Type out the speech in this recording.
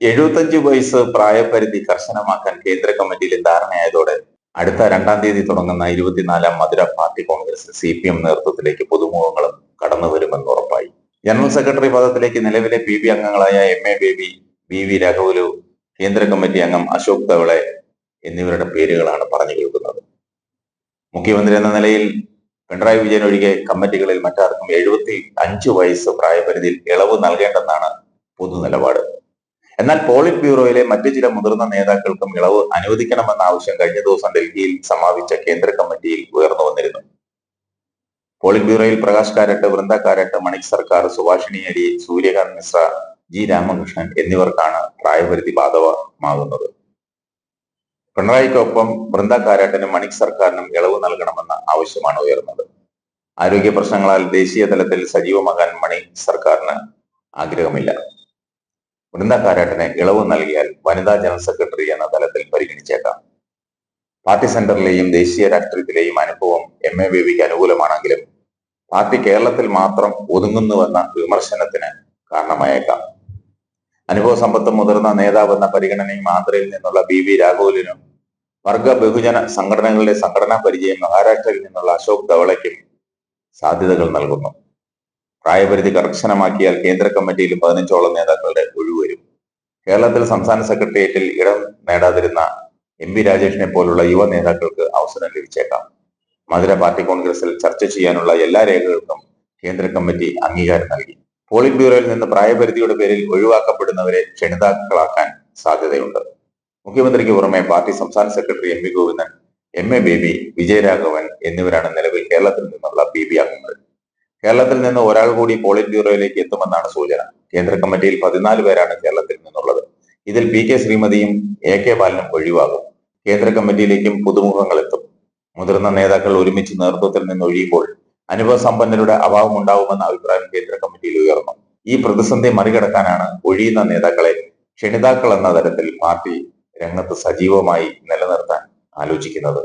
എഴുപത്തഞ്ച് വയസ്സ് പ്രായപരിധി കർശനമാക്കാൻ കേന്ദ്ര കമ്മിറ്റിയിൽ ധാരണയായതോടെ അടുത്ത രണ്ടാം തീയതി തുടങ്ങുന്ന ഇരുപത്തിനാലാം Madurai party congress C P M നേതൃത്വത്തിലേക്ക് പുതുമുഖങ്ങളും കടന്നു വരുമെന്ന് ഉറപ്പായി. ജനറൽ സെക്രട്ടറി പദത്തിലേക്ക് നിലവിലെ പി ബി അംഗങ്ങളായ M A Baby V V രാഘവലു കേന്ദ്ര കമ്മിറ്റി അംഗം അശോക് തവളെ എന്നിവരുടെ പേരുകളാണ് പറഞ്ഞു കേൾക്കുന്നത്. മുഖ്യമന്ത്രി എന്ന നിലയിൽ പിണറായി വിജയൻ ഒഴികെ കമ്മിറ്റികളിൽ മറ്റാർക്കും എഴുപത്തി അഞ്ച് വയസ്സ് പ്രായപരിധിയിൽ ഇളവ് നൽകേണ്ടെന്നാണ് പൊതു നിലപാട് എന്നാൽ പോളിറ്റ് ബ്യൂറോയിലെ മറ്റു ചില മുതിർന്ന നേതാക്കൾക്കും ഇളവ് അനുവദിക്കണമെന്ന ആവശ്യം കഴിഞ്ഞ ദിവസം ഡൽഹിയിൽ സമാപിച്ച കേന്ദ്ര കമ്മിറ്റിയിൽ ഉയർന്നു വന്നിരുന്നു. പോളിറ്റ് ബ്യൂറോയിൽ പ്രകാശ് കാരട്ട് വൃന്ദ കാരട്ട് മണിക് സർക്കാർ സുഭാഷിണി അരി സൂര്യകാന്ത് മിശ്ര ജി രാമകൃഷ്ണൻ എന്നിവർക്കാണ് പ്രായപരിധി ബാധകമാകുന്നത്. പിണറായിക്കൊപ്പം വൃന്ദ കാരാട്ടിനും മണിക് സർക്കാരിനും ഇളവ് നൽകണമെന്ന ആവശ്യമാണ് ഉയർന്നത്. ആരോഗ്യ പ്രശ്നങ്ങളാൽ ദേശീയ തലത്തിൽ സജീവമാകാൻ മണി സർക്കാരിന് ആഗ്രഹമില്ല. കാരാട്ടിന് ഇളവ് നൽകിയാൽ വനിതാ ജനറൽ സെക്രട്ടറി എന്ന തലത്തിൽ പരിഗണിച്ചേക്കാം. പാർട്ടി സെന്ററിലെയും ദേശീയ രാഷ്ട്രീയത്തിലെയും അനുഭവം എം. എ. ബേബിക്ക് അനുകൂലമാണെങ്കിലും പാർട്ടി കേരളത്തിൽ മാത്രം ഒതുങ്ങുന്നുവെന്ന വിമർശനത്തിന് കാരണമായേക്കാം. അനുഭവ സമ്പത്ത് മുതിർന്ന നേതാവെന്ന പരിഗണനയും ആന്ധ്രയിൽ നിന്നുള്ള ബി. വി. രാഘവലിനും വർഗ ബഹുജന സംഘടനകളുടെ സംഘടനാ പരിചയം മഹാരാഷ്ട്രയിൽ നിന്നുള്ള അശോക് ധവളയ്ക്കും സാധ്യതകൾ നൽകുന്നു. പ്രായപരിധി കർശനമാക്കിയാൽ കേന്ദ്ര കമ്മിറ്റിയിൽ പതിനഞ്ചോളം നേതാക്കളുടെ കേരളത്തിൽ സംസ്ഥാന സെക്രട്ടേറിയറ്റിൽ ഇടം നേടാതിരുന്ന എം പി രാജേഷിനെ പോലുള്ള യുവ നേതാക്കൾക്ക് അവസരം ലഭിച്ചേക്കാം. മധുര പാർട്ടി കോൺഗ്രസിൽ ചർച്ച ചെയ്യാനുള്ള എല്ലാ രേഖകൾക്കും കേന്ദ്ര കമ്മിറ്റി അംഗീകാരം നൽകി. പോളിംഗ് ബ്യൂറോയിൽ നിന്ന് പ്രായപരിധിയുടെ പേരിൽ ഒഴിവാക്കപ്പെടുന്നവരെ ക്ഷണിതാക്കളാക്കാൻ സാധ്യതയുണ്ട്. മുഖ്യമന്ത്രിക്ക് പുറമെ പാർട്ടി സംസ്ഥാന secretary M V Govindan M A Baby Vijayaraghavan എന്നിവരാണ് നിലവിൽ കേരളത്തിൽ നിന്നുള്ള ബി ബി അംഗങ്ങൾ. കേരളത്തിൽ നിന്ന് ഒരാൾ കൂടി പോളിറ്റ് ബ്യൂറോയിലേക്ക് എത്തുമെന്നാണ് സൂചന. കേന്ദ്ര കമ്മിറ്റിയിൽ പതിനാല് പേരാണ് കേരളത്തിൽ ഇതിൽ പി കെ ശ്രീമതിയും എ കെ ബാലനും ഒഴിവാകും. കേന്ദ്ര കമ്മിറ്റിയിലേക്കും പുതുമുഖങ്ങൾ എത്തും മുതിർന്ന നേതാക്കൾ ഒരുമിച്ച് നേതൃത്വത്തിൽ നിന്ന് ഒഴിയുമ്പോൾ അനുഭവ സമ്പന്നരുടെ അഭാവം ഉണ്ടാവുമെന്ന അഭിപ്രായം കേന്ദ്ര കമ്മിറ്റിയിൽ ഉയർന്നു. ഈ പ്രതിസന്ധി മറികടക്കാനാണ് ഒഴിയുന്ന നേതാക്കളെ ക്ഷണിതാക്കൾ എന്ന തരത്തിൽ പാർട്ടി രംഗത്ത് സജീവമായി നിലനിർത്താൻ ആലോചിക്കുന്നത്.